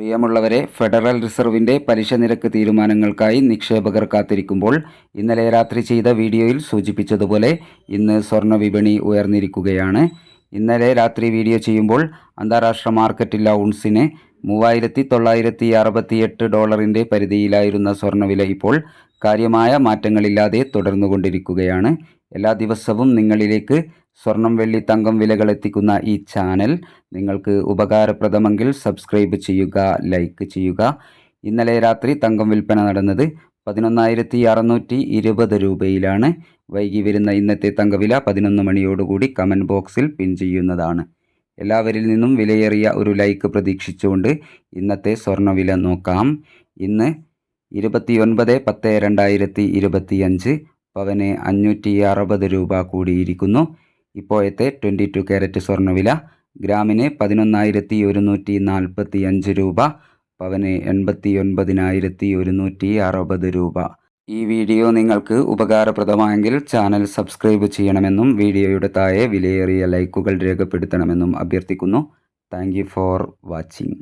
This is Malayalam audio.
പ്രിയമുള്ളവരെ ഫെഡറൽ റിസർവിന്റെ പലിശ നിരക്ക് തീരുമാനങ്ങൾക്കായി നിക്ഷേപകർ കാത്തിരിക്കുമ്പോൾ ഇന്നലെ രാത്രി ചെയ്ത വീഡിയോയിൽ സൂചിപ്പിച്ചതുപോലെ ഇന്ന് സ്വർണ വിപണി ഉയർന്നിരിക്കുകയാണ്. ഇന്നലെ രാത്രി വീഡിയോ ചെയ്യുമ്പോൾ അന്താരാഷ്ട്ര മാർക്കറ്റിൽ ഔൺസിന് മൂവായിരത്തി തൊള്ളായിരത്തി അറുപത്തിയെട്ട് ഡോളറിന്റെ പരിധിയിലായിരുന്ന സ്വർണവില ഇപ്പോൾ കാര്യമായ മാറ്റങ്ങളില്ലാതെ തുടർന്നു കൊണ്ടിരിക്കുകയാണ് എല്ലാ ദിവസവും നിങ്ങളിലേക്ക് സ്വർണം വെള്ളി തങ്കം വിലകൾ എത്തിക്കുന്ന ഈ ചാനൽ നിങ്ങൾക്ക് ഉപകാരപ്രദമെങ്കിൽ സബ്സ്ക്രൈബ് ചെയ്യുക ലൈക്ക് ചെയ്യുക. ഇന്നലെ രാത്രി തങ്കം വിൽപ്പന നടന്നത് പതിനൊന്നായിരത്തി അറുന്നൂറ്റി ഇരുപത് രൂപയിലാണ്. വൈകി വരുന്ന ഇന്നത്തെ തങ്കവില പതിനൊന്ന് മണിയോടുകൂടി കമന്റ് ബോക്സിൽ പിൻ ചെയ്യുന്നതാണ്. എല്ലാവരിൽ നിന്നും വിലയേറിയ ഒരു ലൈക്ക് പ്രതീക്ഷിച്ചുകൊണ്ട് ഇന്നത്തെ സ്വർണവില നോക്കാം. ഇന്ന് ഇരുപത്തിയൊൻപത് പത്ത് രണ്ടായിരത്തി ഇരുപത്തിയഞ്ച് പവന് അഞ്ഞൂറ്റി അറുപത് രൂപ കൂടിയിരിക്കുന്നു. ഇപ്പോഴത്തെ ട്വന്റി ടു ക്യാരറ്റ് സ്വർണവില ഗ്രാമിന് പതിനൊന്നായിരത്തി ഒരുന്നൂറ്റി നാൽപ്പത്തി അഞ്ച് രൂപ പവന് എൺപത്തി ഒൻപതിനായിരത്തി ഒരുന്നൂറ്റി അറുപത് രൂപ. ഈ വീഡിയോ നിങ്ങൾക്ക് ഉപകാരപ്രദമായെങ്കിൽ ചാനൽ സബ്സ്ക്രൈബ് ചെയ്യണമെന്നും വീഡിയോയുടെ താഴെ വിലയേറിയ ലൈക്കുകൾ രേഖപ്പെടുത്തണമെന്നും അഭ്യർത്ഥിക്കുന്നു. Thank for watching.